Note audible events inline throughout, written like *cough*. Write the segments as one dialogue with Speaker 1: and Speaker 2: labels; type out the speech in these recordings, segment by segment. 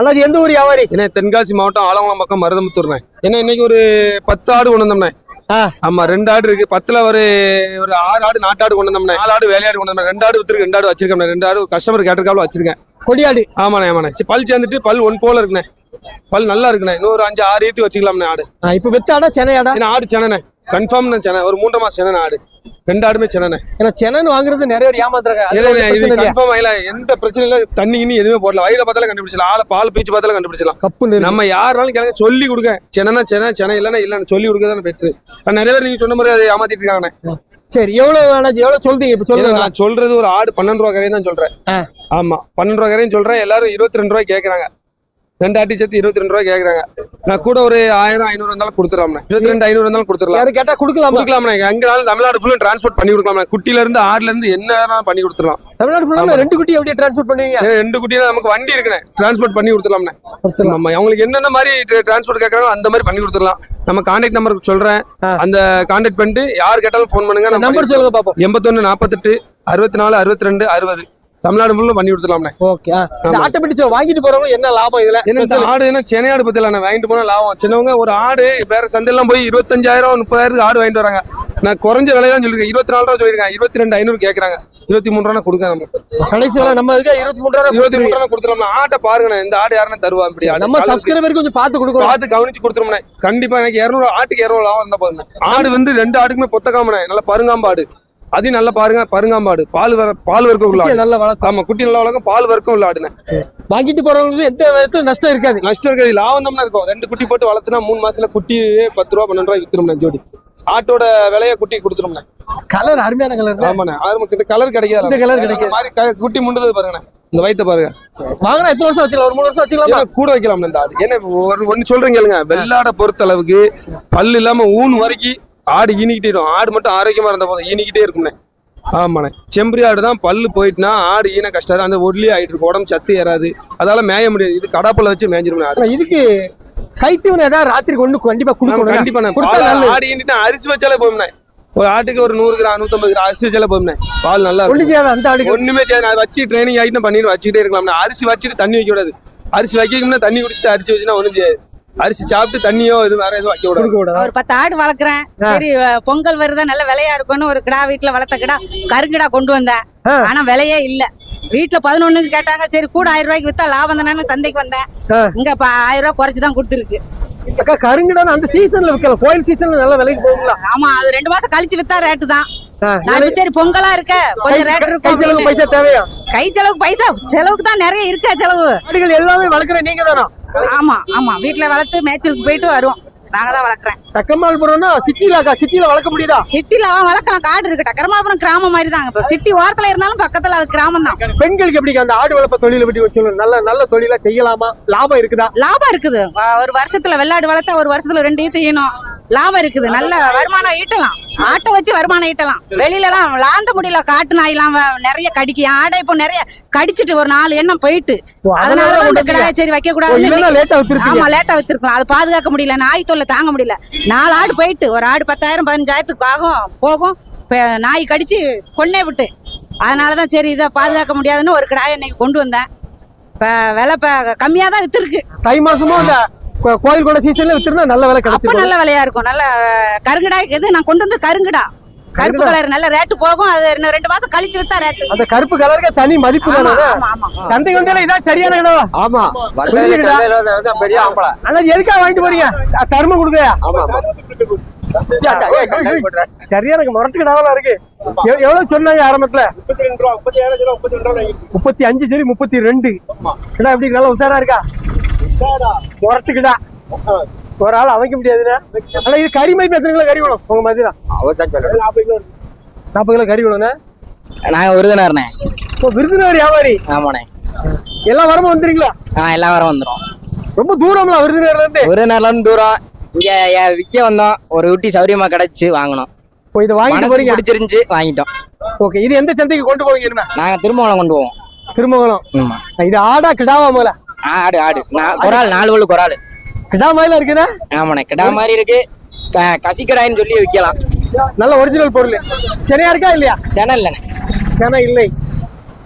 Speaker 1: அண்ணாஜி எந்த ஊர் வியாபாரி?
Speaker 2: ஏன்னா தென்காசி மாவட்டம் ஆலங்குளம் பக்கம் மருதமுத்தூர்ண்ணே. ஏன்னா இன்னைக்கு ஒரு பத்து ஆடு கொண்டு வந்தோம்ண்ணே. ஆமா ரெண்டு ஆடு இருக்கு. பத்துல ஒரு ஒரு ஆறு ஆடு நாட்டாடு கொண்டு வந்தோம்ண்ணே. நாலு ஆடு வேலையாடு கொண்டு வந்தோம் ரெண்டு ஆடு வித்துருக்கு ரெண்டு ஆடு வச்சிருக்கேன் ரெண்டு ஆடு கஸ்டமர் கேட்டிருக்காலும் வச்சிருக்கேன்.
Speaker 1: கொடியாடு.
Speaker 2: ஆமாண்ணே ஆமாண்ணே. பல் சேர்ந்துட்டு பல் ஒன் போல இருக்குண்ணே. பல் நல்லா இருக்குண்ணே. இன்னொரு அஞ்சு ஆறு ஏத்தி வச்சுக்கலாம்ண்ணே ஆடு.
Speaker 1: இப்ப வித்தாடா சென்னையாடா?
Speaker 2: ஏன்னா ஆடு சென்னை கன்ஃபார்ம் சென்னை ஒரு மூன்று மாசம் சென்னை ஆடு. ரெண்டு ஆடுமே சென்னை
Speaker 1: ஏன்னா சென்னைன்னு வாங்குறது நிறைய பேர் ஏமாத்துறாங்க.
Speaker 2: கன்ஃபார்ம் ஆகல. எந்த பிரச்சனையும் இல்ல. தண்ணி கிண்ணி எதுவுமே போடல. வயிறை பார்த்தாலும் கண்டுபிடிச்சலாம் ஆளை பால் பீச்சு பார்த்தாலும் கண்டுபிடிச்சலாம்
Speaker 1: இருக்கு.
Speaker 2: நம்ம யாருனாலும் கிழங்க சொல்லி கொடுங்க. சென்னைனா சென்னை சென்னை இல்லைன்னா இல்லைன்னு சொல்லி கொடுக்க தானே பெற்று நிறைய பேர் நீங்க சொன்ன மாதிரி அதை ஏமாத்திட்டு இருக்காங்கண்ணே.
Speaker 1: சரி எவ்வளவு எவ்வளவு சொல்றீங்க? இப்ப சொல்லுங்க.
Speaker 2: நான் சொல்றது ஒரு ஆடு பன்னெண்டு ரூபா கரையும் தான் சொல்றேன். ஆமா பன்னெண்டு ரூபா கரையும் சொல்றேன். எல்லாரும் இருபத்தி ரெண்டு ரூபாய் கேக்குறாங்க. ரெண்டு ஆட்டி சேர்த்து இருபத்தி ரெண்டு ரூபாய் கேக்குறாங்க. நான் கூட ஒரு ஆயிரம் ஐநூறு இருந்தாலும் கொடுத்துடலாம்ண்ணே. இருபத்தி ரெண்டு ஐநூறு இருந்தாலும் கொடுத்துடலாம்.
Speaker 1: யாரும் கேட்டா கொடுக்கலாமா
Speaker 2: கொடுக்கலாம்ண்ணே. எங்கனாலும் தமிழ்நாடு ஃபுல்லும் டிரான்ஸ்போர்ட் பண்ணி கொடுக்கலாம்ண்ணே. குட்டில இருந்து ஆடுல இருந்து என்ன பண்ணி கொடுத்துடலாம்.
Speaker 1: தமிழ்நாடு ஃபுல்லா ரெண்டு குட்டி எப்படி டிரான்ஸ்போர்ட் பண்ணுவீங்க?
Speaker 2: ரெண்டு குட்டியில நமக்கு வண்டி இருக்குண்ணே. டிரான்ஸ்போர்ட் பண்ணி கொடுத்துடலாம்ண்ணே.
Speaker 1: கொடுத்துடலாம்.
Speaker 2: நம்ம அவங்களுக்கு என்னென்ன மாதிரி டிரான்ஸ்போர்ட் கேட்கறாங்களோ அந்த மாதிரி பண்ணி கொடுத்துடலாம். நம்ம கான்டாக்ட் நம்பர் சொல்றேன். அந்த கான்டாக்ட் பண்ணிட்டு யார் கேட்டாலும் ஃபோன் பண்ணுங்க.
Speaker 1: நம்பர் சொல்லுங்க பாப்போம்.
Speaker 2: எண்பத்தொன்னு நாற்பத்தெட்டு அறுபத்தி நாலு அறுபத்தி ரெண்டு அறுபது. தமிழ்நாடு ஃபுல்லும் பண்ணி கொடுத்துடலாம்ண்ணே.
Speaker 1: ஓகே இந்த ஆட்டை பிடிச்சு வாங்கிட்டு போறவங்க என்ன லாபம் இதுல?
Speaker 2: என்ன ஆடு என்ன சென்னை ஆடு பத்தில வாங்கிட்டு போனா லாபம். சின்னவங்க ஒரு ஆடு வேற சந்தையெல்லாம் போய் இருபத்தஞ்சாயிரம் முப்பதாயிரத்துக்கு ஆடு வாங்கிட்டு வராங்க. நான் குறைஞ்ச விலை தான் சொல்லிருக்கேன் இருபத்தி நாலு ரூபா சொல்லிருக்கேன் இருபத்தி ரெண்டு ஐநூறு கேட்கறாங்க இருபத்தி மூணு ரூபா கொடுக்க நம்ம.
Speaker 1: கடைசி நம்ம இதுக்கு இருபத்தி மூணு ரூபா
Speaker 2: இருபத்தி மூணு ரூபா கொடுத்துருவோம் ஆட்டை பாருங்கண்ணே. இந்த ஆடு யாருன்னு தருவா இப்படி. ஆடு.
Speaker 1: நம்ம சப்ஸ்கிரைபருக்கு கொஞ்சம் பார்த்து கொடுக்கணும்.
Speaker 2: பார்த்து கவனிச்சு கொடுத்துருமண்ணே கண்டிப்பா எனக்கு இரநூறு ஆட்டுக்கு இரநூறு லாபம் இருந்தா போதுண்ணே ஆடு வந்து ரெண்டு ஆட்டுக்குமே பொத்தக்காமண்ணே நல்ல பருங்காம்பாடு அதையும் நல்லா பாருங்க பருங்காம்பாடு. பால் வர பால் வர்க்கம் உள்ள
Speaker 1: நல்ல வளர்க்கும்.
Speaker 2: ஆமா குட்டி நல்லா வளர்க்கும் பால் வர்க்கம் உள்ள ஆடுண்ணே
Speaker 1: வாங்கிட்டு போறவங்களுக்கு எந்த விதத்துல நஷ்டம் இருக்காது.
Speaker 2: நஷ்டம் இருக்காது லாபம் தான் இருக்கும். ரெண்டு குட்டி போட்டு வளர்த்துனா மூணு மாசத்துல குட்டி பத்து ரூபா பன்னெண்டு ரூபாய் வித்துரும்ண்ணே ஜோடி. ஆட்டோட விலைய குட்டி கொடுத்துரும்ண்ணே
Speaker 1: கலர் அருமையான கலர்
Speaker 2: ஆமாண்ணே. நமக்கு இந்த கலர் கிடைக்காது.
Speaker 1: இந்த colour கிடைக்காது.
Speaker 2: மாதிரி குட்டி முண்டது பாருங்கண்ணே. இந்த வயித்த பாருங்க.
Speaker 1: வாங்கினா எத்தனை வருஷம் வச்சுக்கலாம்? ஒரு மூணு வருஷம் வச்சுக்கலாமா?
Speaker 2: கூட வைக்கலாம் இந்த ஆடு. ஏன்னா ஒரு ஒன்னு சொல்றேன் கேளுங்க. வெள்ளாடை பொறுத்த அளவுக்கு பல்லு இல்லாம ஊன் வரைக்கும் ஆடு ஈனிக்கிட்டே இருக்கும். ஆடு மட்டும் ஆரோக்கியமா இருந்த போதும். ஈனிக்கிட்டே இருக்கும்ண்ணே ஆமாண்ணே. செம்பரி ஆடு தான் பல்லு போயிட்டுனா ஆடு ஈன கஷ்டம். அந்த ஒட்லி ஆயிட்டு இருக்கும் உடம்பு சத்து ஏறாது. அதால மேய முடியாது. இது கடாப்புல வச்சு மேய்ஞ்சிரும் ஆடு.
Speaker 1: இதுக்கு கைத்தீவனம் ஏதாவது ராத்திரி கொண்டு கண்டிப்பா கொடுக்கணும்.
Speaker 2: கண்டிப்பா. ஆடு ஈனிட்டு அரிசி வச்சாலே போதும்ண்ணே. ஒரு ஆட்டுக்கு ஒரு நூறு கிராம் நூத்தம்பது கிராம் அரிசி வச்சாலே போதும்ண்ணே. பால் நல்லா இருக்கும்.
Speaker 1: செய்யாத. அந்த ஆடுக்கு.
Speaker 2: ஒண்ணுமே செய்யாது. அதை வச்சு ட்ரைனிங் ஆகிட்டு பண்ணிட்டு வச்சுக்கிட்டே இருக்கலாம் அரிசி வச்சுட்டு தண்ணி வைக்க கூடாது. அரிசி வைக்கணும்னா தண்ணி குடிச்சிட்டு அரிசி வச்சுனா ஒண்ணும் செய்யாது. அரிசி சாப்பிட்டு தண்ணியோ இது வேற எதுவும் வைக்க கூடாது.
Speaker 1: கொடுக்க கூடாது?
Speaker 3: ஒரு பத்து ஆடு வளர்க்குறேன். சரி பொங்கல் வருதா நல்ல விலையா இருக்கும்னு ஒரு கிடா வீட்டுல வளர்த்த கிடா கருங்கிடா கொண்டு வந்தேன். ஆனா விலையே இல்ல. வீட்டுல பதினொன்னுக்கு கேட்டாங்க சரி கூட ஆயிரம் ரூபாய்க்கு வித்தா லாபம் தானே சந்தைக்கு வந்தேன். இங்க இப்ப ஆயிரம் ரூபாய் குறைச்சு தான் கொடுத்துருக்கு.
Speaker 1: அக்கா கருங்கடான அந்த சீசன்ல விற்கலாம் கோயில் சீசன்ல நல்ல விலைக்கு போகுங்களா?
Speaker 3: ஆமா அது ரெண்டு மாசம் கழிச்சு வித்தா ரேட்டு தான். நான் சரி பொங்கலா இருக்க. கொஞ்சம் ரேட்
Speaker 1: கை
Speaker 3: இருக்கும்.
Speaker 1: செலவு
Speaker 3: அப்படின்னு.
Speaker 1: பைசா தேவையா?
Speaker 3: கை செலவுக்கு பைசா செலவுக்கு தான் நிறைய இருக்கா செலவு?
Speaker 1: ஆடுகள் எல்லாமே வளர்க்குற நீங்க தானா?
Speaker 3: ஆமா ஆமா. வீட்டுல வளர்த்து மேய்ச்சலுக்கு போயிட்டு வரும் நாங்க தான் வளர்க்குறேன்.
Speaker 1: தக்கம்மாள்புரம்னா சிட்டில சிட்டில வளர்க்க முடியுதா?
Speaker 3: சிட்டில வளர்க்கலாம். காடு இருக்கட்டா கரமாபுரம் கிராமம் மாதிரி இப்ப சிட்டி ஓரத்துல இருந்தாலும் பக்கத்துல அது கிராமம் தான்
Speaker 1: பெண்களுக்கு எப்படி அந்த ஆடு வளர்ப்ப தொழிலை பற்றி நல்ல நல்ல தொழிலா செய்யலாமா? லாபம் இருக்குதா?
Speaker 3: லாபம் இருக்குது. ஒரு வருஷத்துல வெள்ளாடு வளர்த்தா ஒரு வருஷத்துல ரெண்டு ஈத்து ஈனும். லாபம் இருக்குது. நல்ல வருமானம் ஈட்டலாம். ஆட்டை வச்சு வருமானம் ஈட்டலாம். வெளியில எல்லாம் லாந்த முடியல. காட்டு நாயெல்லாம் நிறைய கடிக்கும் ஆடை இப்போ நிறைய கடிச்சிட்டு ஒரு நாலு எண்ணம் போயிட்டு. அதனால தான் இந்த
Speaker 1: கொண்டு
Speaker 3: கிடாயை சரி வைக்க கூடாது ஆமா லேட்டா வித்துருக்கலாம். அது பாதுகாக்க முடியல. நாய் தொல்லை தாங்க முடியல. நாலு ஆடு போயிட்டு ஒரு ஆடு பத்தாயிரம் பதினஞ்சாயிரத்துக்கு ஆகும் போகும். நாய் கடிச்சு கொன்னே விட்டு. அதனாலதான் சரி இதை பாதுகாக்க முடியாதுன்னு ஒரு கிடாயை இன்னைக்கு கொண்டு வந்தேன். இப்ப விலை இப்ப கம்மியா தான் வித்துருக்கு.
Speaker 1: தை கோ- கோயில் கூட சீசன்ல வித்துருந்தா நல்ல விலை
Speaker 3: அப்ப
Speaker 1: கிடைச்சிடும்
Speaker 3: நல்ல விலையா இருக்கும். நல்ல கருங்கடா எது? நான் கொண்டு வந்து கருங்கடா. கருப்பு? கலர் நல்ல ரேட்டு போகும். அது இன்னும் ரெண்டு மாசம் கழிச்சு வித்தா ரேட்டு
Speaker 1: அந்த கருப்பு கலருக்கு தனி மதிப்பு சந்தைக்கு வந்தாலே இதான் சரியான கடவா
Speaker 4: ஆமா. பெரிய ஆம்பளை.
Speaker 1: ஆனா எதுக்காக வாங்கிட்டு போறீங்க? அ, தருமம் கொடுக்கயா
Speaker 4: ஆமா
Speaker 1: சரியா எனக்கு முரட்டு கிடாவெல்லாம் இருக்கு. எவ்- எவ்வளவு சொன்னாங்க ஆரம்பத்துல? முப்பத்தி அஞ்சு சரி முப்பத்தி ரெண்டு. கிடா எப்படி நல்லா உஷாரா இருக்கா? முரட்டு கிடா ஒரு ஆள் அமைக்க முடியாதுண்ணா ஆனா இது கறி மதிப்பு எத்தனை கிலோ கறி வேணும்? உங்க மாதிரி
Speaker 4: அவர் தான்
Speaker 1: நாற்பது கிலோ கறி வேணும்ண்ணா?
Speaker 5: நாங்க விருதுநகர்ண்ணே.
Speaker 1: இப்போ விருதுநகர் வியாபாரி.
Speaker 5: ஆமாண்ணே.
Speaker 1: எல்லா வாரமும் வந்துறீங்களா
Speaker 5: ஆ எல்லா வாரம் வந்துடும்
Speaker 1: ரொம்ப தூரம்ல விருதுநகர்ல இருந்து
Speaker 5: விருதுநகர்ல இருந்து தூரம். இங்க விற்க வந்தோம். ஒரு ஊட்டி சௌரியமா கிடைச்சு வாங்கினோம்.
Speaker 1: இப்போ இதை வாங்கிட்டு போறீங்க?
Speaker 5: பிடிச்சிருந்துச்சு வாங்கிட்டோம்.
Speaker 1: ஓகே இது எந்த சந்தைக்கு கொண்டு போவீங்க?
Speaker 5: நாங்க திருமணம் கொண்டு போவோம்.
Speaker 1: திருமங்கலம்.
Speaker 5: ஆமா.
Speaker 1: இது ஆடா கிடாவா முதல்ல?
Speaker 5: ஆடு ஆடு. குறால் நாலு வள்ளு குறால்
Speaker 1: கிடா மாதிரில இருக்குதா
Speaker 5: ஆமாண்ணே கிடா மாதிரி இருக்கு. கசிக்கடாயின்னு சொல்லி விற்கலாம்
Speaker 1: நல்ல ஒரிஜினல் பொருள். சென்னையா இருக்கா இல்லையா?
Speaker 5: சென்னை இல்லைண்ணே.
Speaker 1: சென்னை இல்லை.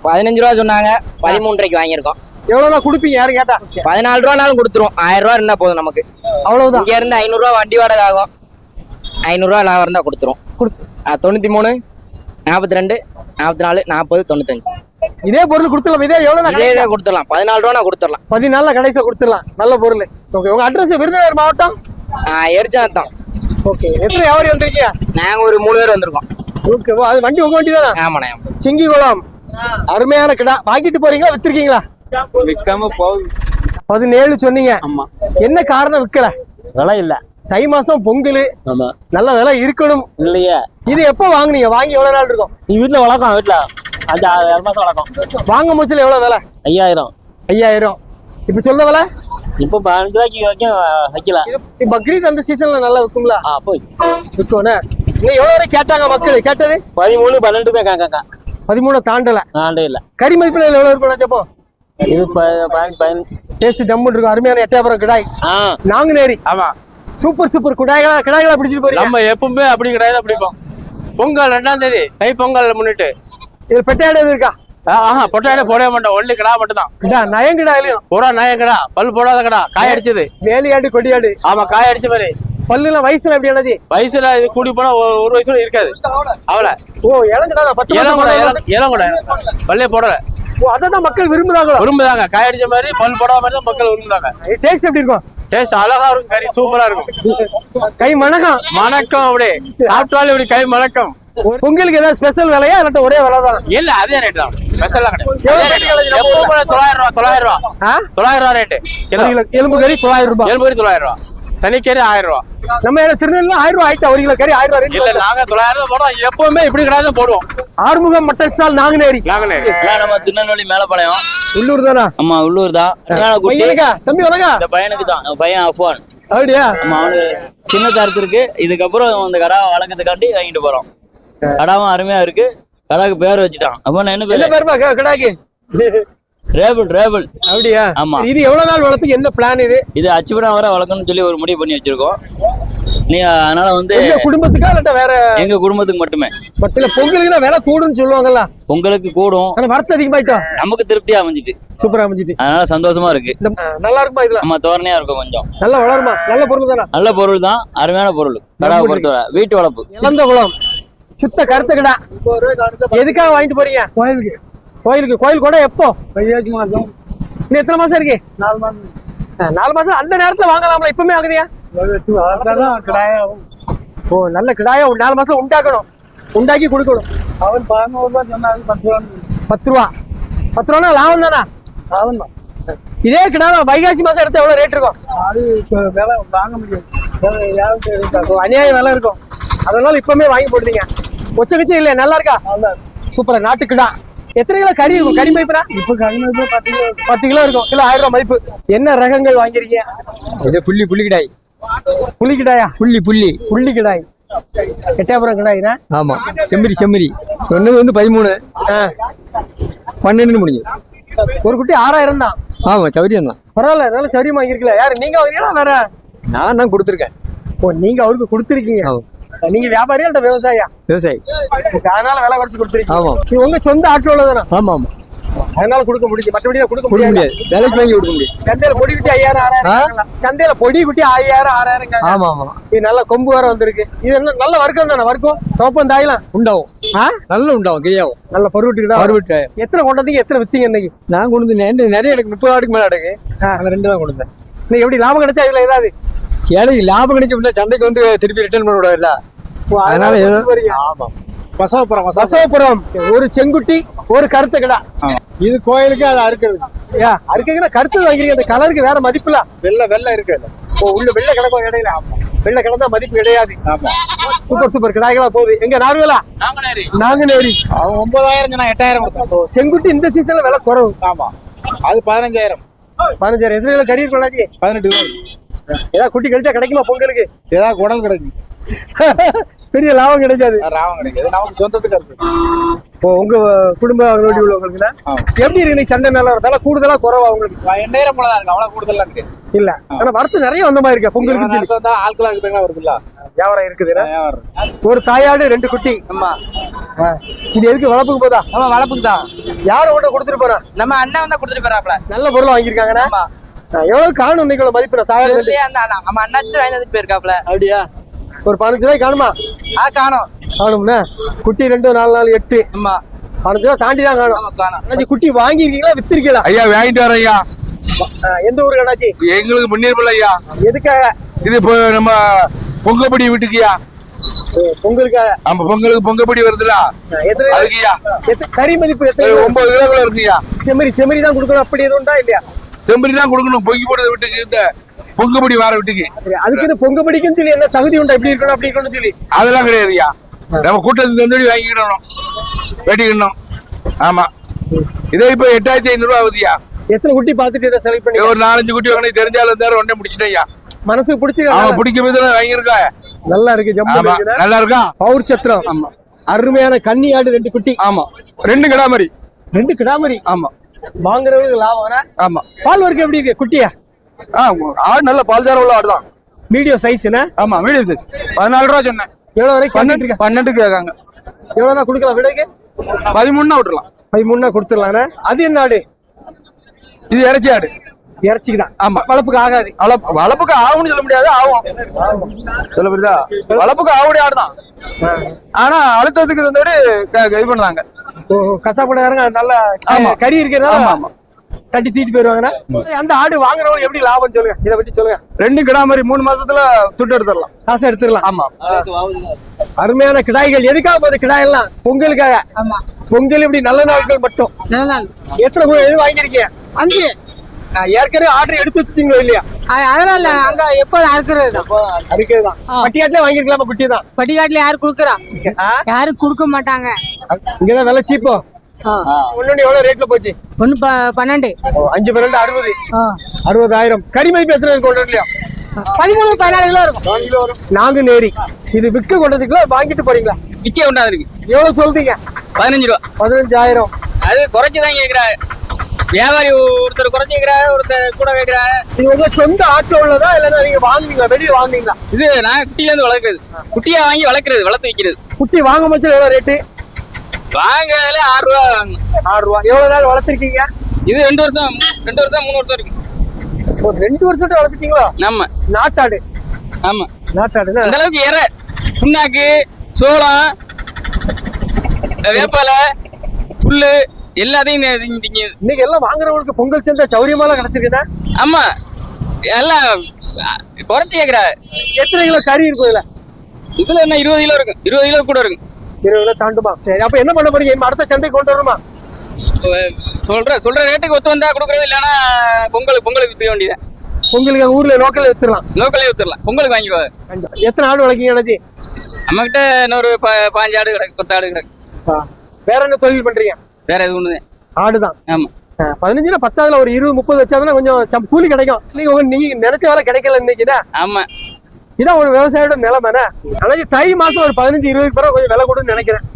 Speaker 5: பதினஞ்சு ரூபா சொன்னாங்க. பதிமூன்றரைக்கு வாங்கியிருக்கோம்.
Speaker 1: எவ்வளவுதான் கொடுப்பீங்க? யாரும் கேட்டா?
Speaker 5: பதினாலு ரூபானாலும் கொடுத்துருவோம் ஆயிரம் ரூபா இருந்தா போதும் நமக்கு.
Speaker 1: அவ்வளவுதான்.
Speaker 5: இங்க இருந்து ஐநூறு ரூபா வண்டி வாடகை ஆகும். ஐநூறு ரூபா லாபம் இருந்தா கொடுத்துரும். தொண்ணூத்தி மூணு நாற்பத்தி ரெண்டு நாற்பத்தி நாலு நாற்பது தொண்ணூத்தஞ்சு.
Speaker 1: இதே பொருள் கொடுத்துடலாம். இதே எவ்வளவு
Speaker 5: இதே இதே கொடுத்துடலாம். பதினாலு ரூபா கொடுத்துடலாம்.
Speaker 1: பதினால கடைசியில் கொடுத்துடலாம். நல்ல பொருள். ஓகே உங்க அட்ரஸ் விருதுநகர் மாவட்டம்?
Speaker 5: எரிச்சாத்தான்
Speaker 1: ஓகே எத்தனை வியாபாரி வந்திருக்கீங்க?
Speaker 5: நாங்க ஒரு மூணு பேர் வந்திருக்கோம்.
Speaker 1: ஓகே அது வண்டி உங்க வண்டி தானே
Speaker 5: ஆமாண்ணே.
Speaker 1: சிங்கிகுளம். அருமையான கிடா. வாங்கிட்டு போறீங்களா வித்திருக்கீங்களா?
Speaker 6: விற்காம போகுது.
Speaker 1: பதினேழு சொன்னீங்க.
Speaker 6: ஆமா.
Speaker 1: என்ன காரணம் விற்கல
Speaker 6: விலை இல்ல.
Speaker 1: தை மாசம் பொங்கல்.
Speaker 6: ஆமா.
Speaker 1: நல்ல விலை இருக்கணும்.
Speaker 6: இல்லையே.
Speaker 1: இது எப்போ வாங்குனீங்க? வாங்கி எவ்வளவு நாள் இருக்கும்?
Speaker 6: நீ வீட்டுல வளர்க்கும் வீட்டுல அஞ்சு ஆறு மாசம் வளர்க்கும்
Speaker 1: வாங்க முச்சில எவ்வளவு விலை?
Speaker 6: ஐயாயிரம்.
Speaker 1: ஐயாயிரம். இப்ப சொல்ல விலை?
Speaker 6: இப்போ பதினஞ்சு ரூபாய்க்கு வரைக்கும் வைக்கல.
Speaker 1: இது பக்ரீத் அந்த சீசன்ல நல்லா விற்குங்களா
Speaker 6: ஆ போய்.
Speaker 1: விற்கும்னு. நீங்க எவ்வளவு வரை கேட்டாங்க மக்கள்? கேட்டது?
Speaker 6: பதிமூணு பன்னெண்டு தான் காக்கா
Speaker 1: பதிமூணு தாண்டல.
Speaker 6: ஆண்டே இல்ல.
Speaker 1: கறி மதிப்பில் எவ்வளவு இருக்கும் நினைச்சப்போ?
Speaker 6: இது
Speaker 1: டேஸ்ட் ஜம்முன்னு இருக்கும். அருமையான எட்டாபுரம் கிடாய்.
Speaker 6: ஆ.
Speaker 1: நாங்குநேரி.
Speaker 6: ஆமா.
Speaker 1: Super super. குடாய்களா கிடாய்களா பிடிச்சிட்டு போறீங்க?
Speaker 6: நம்ம எப்பவுமே அப்படி கிடையாது பிடிப்போம். பொங்கல் ரெண்டாம் தேதி தை பொங்கல் முன்னிட்டு.
Speaker 1: இது பெட்டையாடு எதுவும் இருக்கா?
Speaker 6: ஆஹா பொட்டாடே போடவே மாட்டோம். ஒன்லி கிடா மட்டும் தான்
Speaker 1: கிடா நயம் கிடாயிலையும்
Speaker 6: பூரா நாயம் கடா. பல் போடாத கடா. காய அடிச்சது.
Speaker 1: வேலியாடு கொடியாடு
Speaker 6: ஆமா காய அடிச்ச மாதிரி.
Speaker 1: பல்லுல வயசுல எப்படி என்னது?
Speaker 6: வயசுல இது கூடி போனா ஒரு வயசுல இருக்காது. அவளை.
Speaker 1: ஓ இளங்கிடா பத்து
Speaker 6: இளம்
Speaker 1: மாசம்
Speaker 6: கூட
Speaker 1: போனா-
Speaker 6: இளம் இளம் கூட. பல்லே போடல.
Speaker 1: ஓ அதான் மக்கள் விரும்புறாங்களோ?
Speaker 6: விரும்புதாங்க காய அடிச்ச மாதிரி பல் போடாத மாதிரி தான் மக்கள் விரும்புதாங்க
Speaker 1: டேஸ்ட் எப்படி இருக்கும்?
Speaker 6: டேஸ்ட் அழகா இருக்கும் கறி. சூப்பரா இருக்கும்.
Speaker 1: கை மணக்கம்.
Speaker 6: வணக்கம் அப்படி சாப்பிட்டாலும் இப்படி கை வணக்கம்
Speaker 1: பொங்கலுக்கு ஏதாவது ஸ்பெஷல் விலையா? இல்லாட்ட ஒரே விலை தான்.
Speaker 6: இல்ல அதே ரேட் தான். ஸ்பெஷலா கிடையாது. தொள்ளாயிரம் ரூபா தொள்ளாயிரம் ரூபா? தொள்ளாயிரம் ரூபா ரேட்டு
Speaker 1: எலும்பு கறி தொள்ளாயிரம் ரூபாய்.
Speaker 6: ஏழு பேர் தொள்ளாயிரம் ரூபா. தனிக்கறி ஆயிரம் ரூபா.
Speaker 1: நம்ம திருநெல்வேலி ஆயிரம் ரூபாய் ஆயிட்டா ஒரு கிலோ கறி ஆயிரம் ரூபாய்
Speaker 6: இல்ல நாங்க தொள்ளாயிரம் ரூபா போடுவோம் எப்பவுமே இப்படி கிடையாது போடுவோம்.
Speaker 1: Arumugam mutton stall Nanguneri.
Speaker 6: நாங்களே
Speaker 7: அண்ணா, நம்ம திருநெல்வேலி மேலப்பாளையம்.
Speaker 1: உள்ளூர் தானா?
Speaker 7: ஆமா உள்ளூர் தான்.
Speaker 1: தம்பி வணக்கா
Speaker 7: இந்த பையனுக்கு தான். பையன் அஃபான்.
Speaker 1: அப்படியா?
Speaker 7: அவனுக்கு சின்ன தரத்து இருக்கு. இதுக்கப்புறம் இந்த கடா வளர்க்கறதுக்காண்டி வாங்கிட்டு போறோம். கடாவும் அருமையா இருக்கு. கடாக்கு பேர் வச்சுட்டான். அப்ப நான் என்ன பேரு?
Speaker 1: க- கிடாக்கு.
Speaker 7: ரேபிள் ரேபிள்.
Speaker 1: அப்படியா?
Speaker 7: ஆமா.
Speaker 1: இது எவ்வளவு நாள் வளர்ப்பு என்ன பிளான் இது?
Speaker 7: இது அச்சுபடம் வர வளர்க்கணும்னு சொல்லி ஒரு முடிவு பண்ணி வச்சிருக்கோம். நீ அதனால வந்து
Speaker 1: குடும்பத்துக்கா இல்லாட்ட வேற
Speaker 7: எங்க குடும்பத்துக்கு மட்டுமே.
Speaker 1: பத்துல பொங்கலுக்குன்னா விலை கூடுன்னு சொல்லுவாங்கல்ல.
Speaker 7: உங்களுக்கு கூடும்.
Speaker 1: ஆனா வரத்து அதிகமாயிட்டோம்
Speaker 7: நமக்கு திருப்தியா அமைஞ்சிட்டு.
Speaker 1: சூப்பரா அமைஞ்சிட்டு.
Speaker 7: அதனால சந்தோஷமா இருக்கு.
Speaker 1: நல்லா இருக்குமா இதுல?
Speaker 7: நம்ம தோரணையா இருக்கும் கொஞ்சம்.
Speaker 1: நல்லா வளருமா? நல்ல பொருள் தானா?
Speaker 7: நல்ல பொருள் தான். அருமையான பொருள். கடாவை பொறுத்தவரை. வீட்டு வளர்ப்பு.
Speaker 1: இளந்த குளம். சுத்த கருத்து கிடா எதுக்காக வாங்கிட்டு போறீங்க? கோயிலுக்கு. கோயிலுக்கு. கோயில் கூட எப்போ?
Speaker 8: வையாச்சி மாதம்.
Speaker 1: இன்னும் எத்தனை மாசம் இருக்கு?
Speaker 8: நாலு மாதம்.
Speaker 1: ஆ, நாலு மாசம். அந்த நேரத்துல வாங்கலாம்ல. இப்பவுமே ஆகுதியா ஓ நல்ல கிடாயா. ஒரு நாலு மாசம் உண்டாக்கணும். உண்டாக்கி கொடுக்கணும்.
Speaker 8: அவன் பதினோரு சொன்னாங்க பத்து ரூபா
Speaker 1: பத்து ரூபா. பத்து ரூபா லாபம் தானா?
Speaker 8: அவன் தான்.
Speaker 1: இதே கிடா வைகாசி மாசம் எடுத்தா எவ்வளவு ரேட் இருக்கும்?
Speaker 8: அது விலை வாங்க முடியாது. விலை யாருக்கு எடுத்தாங்க
Speaker 1: ஓ, அநியாய விலை இருக்கும். அதனால இப்பவுமே வாங்கி போடுறீங்க கொச்ச கச்சம் இல்லையா நல்லா இருக்கா சூப்பரா நாட்டுக்கிடா. எத்தனை கிலோ கறி இருக்கும்? கறி மதிப்புனா
Speaker 8: இப்போ கண்ணு பத்து கிலோ
Speaker 1: பத்து கிலோ இருக்கும். கிலோ ஆயிரம் ரூபாய் மதிப்பு. என்ன ரகங்கள் வாங்கிருக்கீங்க
Speaker 5: இது புள்ளி புள்ளி கிடாய்.
Speaker 1: புள்ளி கிடாயா?
Speaker 5: புள்ளி புள்ளி.
Speaker 1: புள்ளி கிடாய். எட்டாபுரம் கிடாய்னா?
Speaker 5: ஆமா. செம்மறி செம்மறி. சொன்னது வந்து பதிமூணு. பன்னெண்டுன்னு முடிஞ்சு.
Speaker 1: ஒரு குட்டி ஆறாயிரம் தான்.
Speaker 5: ஆமா சௌரியம் தான்.
Speaker 1: பரவாயில்ல நல்ல சௌரியமா வாங்கிருக்கல யாரு நீங்க வாங்குறீங்களா வேற?
Speaker 5: நான் தான் கொடுத்துருக்கேன்.
Speaker 1: ஓ நீங்க அவருக்கு கொடுத்துருக்கீங்க. நீங்க வியாபாரியா இல்ல விவசாயியா?
Speaker 5: விவசாயி.
Speaker 1: அதனால விலை குறைச்சு கொடுத்துருக்கீங்க.
Speaker 5: ஆமா.
Speaker 1: இது உங்க சொந்த ஆட்டோல தானே
Speaker 5: ஆமா ஆமா.
Speaker 1: அதனால கொடுக்க முடியும் மற்றபடி கொடுக்க
Speaker 5: கொடுக்க
Speaker 1: முடியாது.
Speaker 5: விலைக்கு வாங்கி கொடுக்க முடியாது.
Speaker 1: சந்தையில பொடி குட்டி ஐயாயிரம் ஆறாயிரம். சந்தையில பொடி குட்டி ஐயாயிரம் ஆறாயிரம்.
Speaker 5: ஆமா ஆமா.
Speaker 1: இது நல்ல கொம்பு வேற வந்திருக்கு. இது என்ன நல்ல வர்க்கம் தானே வர்க்கம்? தோப்பம் தாயலாம்?
Speaker 5: உண்டாகும் நல்லா உண்டாகும் கிரியாவும்
Speaker 1: நல்ல பருவட்டுக்கு
Speaker 5: பருவட்டு
Speaker 1: எத்தனை கொண்டு வந்தீங்க? எத்தனை வித்தீங்க இன்னைக்கு?
Speaker 5: நான் கொண்டு வந்து நிறைய- எனக்கு முப்பது ஆடுக்கு மேல அடகு ரெண்டு தான் கொண்டு வந்தேன்.
Speaker 1: எப்படி லாபம் கிடைச்சா இதுல ஏதாவது?
Speaker 5: எனக்கு லாபம் கிடைக்கும் சந்தைக்கு வந்து திருப்பி ரிட்டர்ன் பண்ண கூடாதுல்ல
Speaker 1: ஓ,
Speaker 5: அதனால
Speaker 8: பசவப்புறம்
Speaker 1: பசவபுரம் ஒரு செங்குட்டி ஒரு கருத்த கிடா.
Speaker 8: இது கோயிலுக்கு அது அறுக்கிறது.
Speaker 1: ஏன் அதுக்கு கருத்து வாங்கிறீங்க அந்த கலருக்கு வேற மதிப்புல.
Speaker 8: வெள்ளை வெள்ளை இருக்குது.
Speaker 1: ஓ உள்ள வெள்ளை கிடக்கும் இடையில. வெள்ளை கிடந்தா மதிப்பு கிடையாது.
Speaker 8: ஆமா
Speaker 1: சூப்பர் சூப்பர் கிடாய்களா போகுது. எங்க நார்வேலா
Speaker 6: நாங்களே
Speaker 1: நாங்குநேரி
Speaker 8: அவன் ஒன்பதாயிரம் எட்டாயிரம் கொடுத்தான்.
Speaker 1: செங்குட்டி இந்த சீசன்ல விலை குறவு.
Speaker 8: ஆமா அது பதினஞ்சாயிரம்.
Speaker 1: பதினஞ்சாயிரம். எத்தனை கிலோ கறி
Speaker 8: பதினெட்டு
Speaker 1: ஏதாவது குட்டி கழிச்சா கிடைக்குமா பொங்கலுக்கு?
Speaker 8: ஏதாவது குடல் கிடைக்கும். *laughs*
Speaker 1: பெரிய லாபம் கிடைக்காது.
Speaker 8: ராவம் கிடைக்காது. நமக்கு சொந்தத்துக்கு இருக்கு
Speaker 1: ஓ உங்க குடும்ப நோட்டி உள்ளவங்களுக்கு. எப்படி இருக்கு சண்டை நல்லா விலை கூடுதலா குறவா உங்களுக்கு?
Speaker 8: எண்ணாயிரம் போல தான் இருக்கு அவ்வளவு கூடுதலா இருக்கு.
Speaker 1: இல்ல. ஆனா வரத்து நிறைய வந்த மாதிரி இருக்கா. பொங்கலுக்கு சொல்லி
Speaker 8: ஆட்களாக இருக்குதுங்களா வருதுல்ல
Speaker 1: வியாபாரம் இருக்குதுண்ணா ஒரு தாயாடு ரெண்டு குட்டி.
Speaker 5: ஆமா.
Speaker 1: இது எதுக்கு வளர்ப்புக்கு போதா?
Speaker 5: ஆமா வளப்புக்கு தான்.
Speaker 1: யார கொண்டு கொடுத்துட்டு போறா?
Speaker 5: நம்ம அண்ணன் வந்தா கொடுத்துட்டு போறாப்ல
Speaker 1: நல்ல பொருள் ஆ, எவ்வளவு காணும் இன்னைக்கு மதிப்பு தாயாடு
Speaker 5: அண்ணா நம்ம அண்ணாச்சி வாங்கி வந்துட்டு போயிருக்காப்ல
Speaker 1: அப்படியா? ஒரு பதினஞ்சு ரூபாய் காணுமா?
Speaker 5: ஆ காணோம்.
Speaker 1: காணும்ண்ணா குட்டி ரெண்டு நாலு நாலு எட்டு.
Speaker 5: ஆமா.
Speaker 1: பதினஞ்சு ரூபா தாண்டி தான் காணும்.
Speaker 5: ஆமா காணோம்.
Speaker 1: அண்ணாச்சி குட்டி வாங்கியிருக்கீங்களா வித்திருக்கீங்களா?
Speaker 2: ஐயா வாங்கிட்டு வரேன் ஐயா.
Speaker 1: எந்த ஊருக்கு அண்ணாச்சி?
Speaker 2: எங்களுக்கு முன்னேற்பல ஐயா.
Speaker 1: எதுக்காக?
Speaker 2: இது இப்போ நம்ம பொங்கப்படி வீட்டுக்குயா
Speaker 1: பொங்கலுக்காக.
Speaker 2: நம்ம பொங்கலுக்கு பொங்கப்படி வருதுல அதுக்குயா
Speaker 1: எத்தனை- கறி மதிப்பு எத்தனை?
Speaker 2: ஒன்பது கிலோக்குள்ள இருக்குயா
Speaker 1: செம்மறி செம்மறி தான் கொடுக்கணும் அப்படி எதுவும் இல்லையா?
Speaker 2: செம்பரி தான் கொடுக்கணும் பொங்கி போடுற வீட்டுக்கு இந்த பொங்கப்படி வார வீட்டுக்கு.
Speaker 1: சரி, அதுக்குன்னு பொங்க பிடிக்குன்னு சொல்லி என்ன தகுதி உண்டா? இப்படி இருக்கணும் அப்படி இருக்கணும்னு சொல்லி.
Speaker 2: அதெல்லாம் கிடையாதுயா நம்ம கூட்டத்துக்கு தந்தோடி வாங்கிக்கிடணும். வெட்டிக்கணும் ஆமா. இதே இப்போ எட்டாயிரத்தி ஐநூறு ரூபா ஆகுதுயா
Speaker 1: எத்தனை குட்டி பார்த்துட்டு இதை செலக்ட் பண்ணி
Speaker 2: ஒரு நாலஞ்சு குட்டி வாங்கினே தெரிஞ்சாலும் இருந்தாரு உடனே முடிச்சிட்டேயா
Speaker 1: மனசுக்கு
Speaker 2: அவன்
Speaker 1: பிடிச்சிருக்காங்க
Speaker 2: பிடிக்கும் போது வாங்கியிருக்கா?
Speaker 1: நல்லா இருக்கு ஜம்மு.
Speaker 2: நல்லா இருக்கா?
Speaker 1: பவுர் சத்திரம். ஆமா. அருமையான கன்னி ஆடு ரெண்டு குட்டி.
Speaker 2: ஆமா. ரெண்டு கிடா மாதிரி
Speaker 1: ரெண்டு கிடாமரி?
Speaker 2: ஆமா.
Speaker 1: வாங்குறவங்களுக்கு லாபம்
Speaker 2: ஆமா.
Speaker 1: பால் வர்க்கம் எப்படி இருக்கு குட்டியா?
Speaker 2: ஆடு நல்ல பால்சாரம் உள்ள ஆடு தான்
Speaker 1: மீடியம் சைஸ் என்ன?
Speaker 2: ஆமா மீடியம் சைஸ் பதினாலு ரூபா சொன்னேன்.
Speaker 1: எவ்வளவு வரைக்கும் இருக்க?
Speaker 2: பன்னெண்டுக்கு கேட்காங்க.
Speaker 1: எவ்வளவுனா கொடுக்கலாம் விடைக்கு
Speaker 2: பதிமூணுனா விட்டுலாம்
Speaker 1: பதிமூணுனா கொடுத்துடலாண்ணே அது என்ன ஆடு?
Speaker 2: இது இறைச்சி ஆடு.
Speaker 1: இறைச்சிக்கு தான் ஆமா. வளர்ப்புக்கு ஆகாது.
Speaker 2: வளப்பு வளப்புக்கு ஆகும்னு சொல்ல முடியாது ஆகும். சொல்ல புரியுதா? வளப்புக்கு ஆவுடைய ஆடு தான் ஆனா அழுத்தத்துக்கு இருந்தபடி இது பண்ணுவாங்க
Speaker 1: ஓ கசாப்படாரங்க நல்ல. கறி இருக்கிறதுனால
Speaker 2: ஆமா ஆமா.
Speaker 1: தட்டி தீட்டு போயிருவாங்கண்ணா? அந்த ஆடு வாங்குறவங்க எப்படி லாபம் சொல்லுங்க. இதை பத்தி சொல்லுங்க.
Speaker 2: ரெண்டு கிடா மாதிரி மூணு மாசத்துல துட்டு எடுத்துடலாம்.
Speaker 1: காசை எடுத்துடலாம்.
Speaker 2: ஆமா.
Speaker 1: அருமையான கிடாய்கள். எதுக்காக போகுது கிடாய் எல்லாம் பொங்கலுக்காக.
Speaker 3: ஆமா.
Speaker 1: பொங்கல் இப்படி நல்ல நாட்கள் மட்டும்.
Speaker 3: நல்ல நாள்.
Speaker 1: எத்தனை கு- எது வாங்கியிருக்கீங்க?
Speaker 3: அஞ்சு.
Speaker 1: ஏற்கனவே ஆர்டர் எடுத்து வச்சுட்டீங்களோ இல்லையா?
Speaker 3: அதனால அங்க எப்போதும் அறுக்கிறது தான்.
Speaker 1: அதுக்குதான் பட்டியாட்டிலே வாங்கிருக்கலாமா குட்டி தான்?
Speaker 3: பட்டிக்காட்டுல யாரு குடுக்குறா? யாரும் கொடுக்க மாட்டாங்க.
Speaker 1: இங்கதான் விலை சீப்போ? ஒண்ணு எவ்வளவு ரேட்ல போச்சு?
Speaker 3: ஒண்ணு பன்னெண்டு.
Speaker 1: அஞ்சு பன்னெண்டு அறுபது. அறுபதாயிரம். எத்தனை இருக்கு கொண்டு வரலையா
Speaker 3: பதிமூணு பதினாலு கிலோ இருக்கும்.
Speaker 1: நான்கு நேரி. இது விற்க கொண்டதுக்குள்ள வாங்கிட்டு போறீங்களா?
Speaker 5: விக்கே உண்டா இருக்கு
Speaker 1: எவ்வளவு சொல்றீங்க?
Speaker 5: பதினஞ்சு ரூபா.
Speaker 1: பதினஞ்சாயிரம்.
Speaker 5: அது குறைச்சு தான் கேக்குறாரு. வியாபாரி ஒருத்தர் குறைச்சு கேக்குறாரு ஒருத்தர் கூட கேக்குறாரு.
Speaker 1: இது உங்க சொந்த ஆட்டோ உள்ளதா இல்லன்னா நீங்க வாங்குவீங்களா? வெளியே வாங்குவீங்களா?
Speaker 5: இது நான் குட்டில இருந்து வளர்க்குறது. குட்டியா வாங்கி வளர்க்குறது வளர்த்து வைக்கிறது.
Speaker 1: குட்டி வாங்க மச்சம் எவ்வளவு ரேட்டு
Speaker 5: வாங்கல ஆறு ரூபா.
Speaker 1: ஆறு ரூபா. எவ்வளவு நாள் வளர்த்திருக்கீங்க?
Speaker 5: இது ரெண்டு வருஷம் ரெண்டு வருஷம் மூணு வருஷம் இருக்கு.
Speaker 1: ஒரு ரெண்டு வருஷம் வளர்த்துட்டீங்களா
Speaker 5: ஆமா.
Speaker 1: நாட்டாடு.
Speaker 5: ஆமா.
Speaker 1: நாட்டாடுன்னா
Speaker 5: அந்த அளவுக்கு இற. புண்ணாக்கு சோளம் வேப்பாலை புல்லு எல்லாத்தையும்
Speaker 1: இன்னைக்கு எல்லாம் வாங்குறவங்களுக்கு பொங்கல் சேர்ந்த சௌரியமாலாம் கிடைச்சிருக்குண்ணா
Speaker 5: ஆமா. எல்லாம் குறைச்சி கேக்குறாரு
Speaker 1: எத்தனை கிலோ கறி இருக்கும் இதுல?
Speaker 5: இதுல என்ன இருபது கிலோ இருக்கும். இருபது கிலோ கூட இருக்கும்.
Speaker 1: இருபது கிலோ தாண்டுமா? சரி அப்ப என்ன பண்ண போறீங்க? அடுத்த சந்தைக்கு கொண்டு வரணுமா?
Speaker 5: சொல்ற சொல்ற ரேட்டுக்கு ஒத்து வந்தா கொடுக்குறது இல்லைன்னா பொங்கல் பொங்கலுக்கு வித்துக்க வேண்டியது.
Speaker 1: எங்க ஊர்ல லோக்கல்ல வித்துடலாம்.
Speaker 5: லோக்கலே வித்துடலாம். பொங்கலுக்கு வாங்கிக்குவாங்க
Speaker 1: எத்தனை ஆடு வளர்க்கீங்க அண்ணாச்சி?
Speaker 5: நம்ம கிட்ட இன்னொரு பாஞ்சு ஆடு கிடக்கு பத்து ஆடு கிடக்கு.
Speaker 1: வேற என்ன தொழில் பண்றீங்க?
Speaker 5: வேற எதுவும் ஒண்ணுதான்
Speaker 1: ஆடுதான்.
Speaker 5: ஆமா.
Speaker 1: பதினஞ்சுல பத்தாவதுல ஒரு இருபது முப்பது வச்சாதான் கொஞ்சம் சம்- கூலி கிடைக்கும். நீங்க நீங்க நினைச்ச வேலை கிடைக்கல இன்னைக்குண்ணா
Speaker 5: ஆமா.
Speaker 1: இதான் ஒரு விவசாயியோட நிலைமைண்ணே அன்னைக்கு தை மாசம் ஒரு பதினஞ்சு இருபதுக்கு பிறகு கொஞ்சம் விலை கொடுன்னு நினைக்கிறேன்.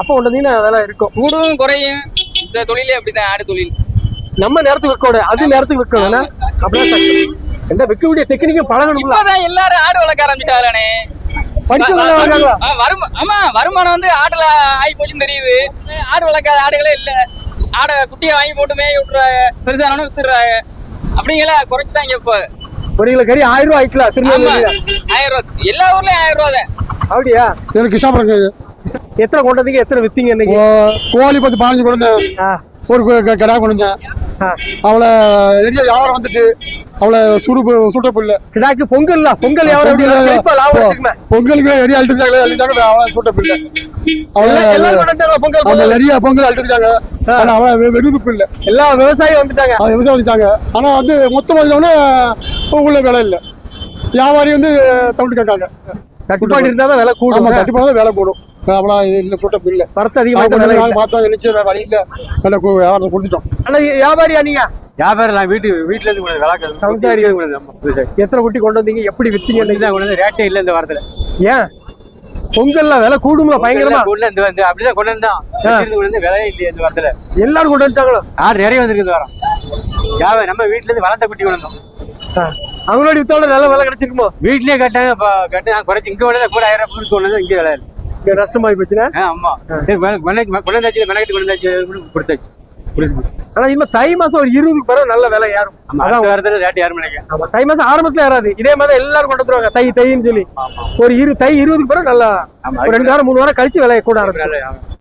Speaker 1: அப்போ ஒன்றதீங்கன்னா விலை இருக்கும்.
Speaker 5: கூடும் குறையும். இந்த தொழிலே அப்படிதான் ஆடு தொழில்.
Speaker 1: நம்ம நேரத்துக்கு விற்கணும் அது நேரத்துக்கு விற்கணும்னா அப்படியே. என்ன விற்க வேண்டிய டெக்னிக்கும் பழகணும்ல.
Speaker 5: இப்பதான் எல்லாரும் ஆடு வளர்க்க ஆரம்பிச்சிட்டாங்களே ஆமா வருமானம் வந்து ஆடுல ஆகி போச்சுன்னு தெரியுது. ஆடு வளர்க்காத ஆடுகளே இல்ல. ஆடை குட்டியை வாங்கி போட்டு மேய விட்டுறாங்க. பெருசானவனும் வித்துடுறாங்க. அப்படிங்களா குறைச்சுதான் இங்க இப்போ.
Speaker 1: ஒரு கிலோ கறி ஆயிரம் ரூபாய் ஆயிக்கலாம்
Speaker 5: ஆமா.
Speaker 1: திருநெல்வேலியில
Speaker 5: ஆயிரம் ரூபா. எல்லா ஊர்லயும் ஆயிரம் ரூபா தான்.
Speaker 1: அப்படியா?
Speaker 8: எனக்கு கிருஷ்ணாபுரம்
Speaker 1: எத்தனை கொண்டதுக்கு எத்தனை வித்தீங்க இன்னைக்கு?
Speaker 8: கோழி பத்து பதினஞ்சு கொண்டு
Speaker 1: ஆ,
Speaker 8: ஒரு கடா கொண்டு வந்தேன்.
Speaker 1: ஆ.
Speaker 8: அவளை நிறைய வியாபாரம் வந்துட்டு அவளை சுடு சுட்டப்பு இல்லை
Speaker 1: கிடாக்கு பொங்கல்
Speaker 8: பொங்கல்
Speaker 1: எடுத்துக்குமே.
Speaker 8: பொங்கலுக்கு நிறைய அழுத்துட்டாங்க அழுத்தாங்க அவளை சுட்டப்பு இல்லை அவளை
Speaker 1: பொங்கல்
Speaker 8: அவங்க. நிறைய பொங்கல் அழுத்துட்டாங்க ஆனா அவளை வெ- வெறுப்பு இல்லை
Speaker 1: எல்லா விவசாயியும் வந்துட்டாங்க.
Speaker 8: விவசாயம் வந்துட்டாங்க. ஆனா வந்து மொத்தம் பார்த்தோம்னா உள்ள விலை இல்லை. வியாபாரி வந்து தவிட்டு கேட்காங்க
Speaker 1: தட்டுப்பாடு இருந்தாதான் விலை கூடும்.
Speaker 8: கண்டிப்பாக வேலை போடும் அவ்வளோ இது இல்லை. சுட்டப்பு இல்லை
Speaker 1: வரத்து அதிகமாக விலை
Speaker 8: நாங்கள். பார்த்தோம் எழுச்சி வழி இல்லை. விலை கு- வியாபாரத்தை கொடுத்துட்டோம்
Speaker 1: ஆனா வியாபாரியா நீங்க?
Speaker 6: வியாபாரம் நான் வீட்டு வீட்டுல இருந்து கொண்டு வந்து விளக்கு
Speaker 1: சம்சாரி. எத்தனை குட்டி கொண்டு வந்தீங்க? எப்படி வித்தீங்க?
Speaker 6: கொண்டு வந்து ரேட்டே இல்ல இந்த வாரத்துல.
Speaker 1: ஏன்? பொங்கல்ல விலை கூடும்ல பயங்கரமா?
Speaker 6: கொண்டு வந்து வந்து அப்படிதான் கொண்டு வந்தான். விலையே இல்லையே இந்த வாரத்துல.
Speaker 1: எல்லாரும் கொண்டு வந்துட்டாங்களோ?
Speaker 6: ஆறு நிறைய வந்திருக்கு இந்த வாரம். நம்ம வீட்டுல இருந்து வளர்த்த குட்டி கொண்டு வந்தோம்.
Speaker 1: அவங்களோட வித்தோட நல்ல விலை கிடைச்சிருக்குமோ?
Speaker 6: வீட்லயே கேட்டாங்க கேட்டு குறைச்சி இங்கே விட கூட ஆயிரம் ரூபாய் கொண்டு வந்து இங்கே விலை
Speaker 1: நஷ்டமாயி போச்சுன்னா
Speaker 6: ஆமா. கொடுத்தாச்சு. கொடுத்து
Speaker 1: ஆனா இன்னும் தை மாசம் ஒரு இருபதுக்கு பிறகு நல்ல விலை ஏறும். அதான்
Speaker 6: ரேட்டு யாரும்
Speaker 1: ஆமா தை மாசம் ஆரம்பத்துல ஏறாது. இதே மாதிரி எல்லாரும் கொண்டு வந்துருவாங்க. தை தைன்னு சொல்லி. ஒரு இரு தை இருபதுக்கு பிறகு நல்லா ரெண்டு வாரம் மூணு வாரம் கழிச்சு விலை கூட ஆரம்பிச்சு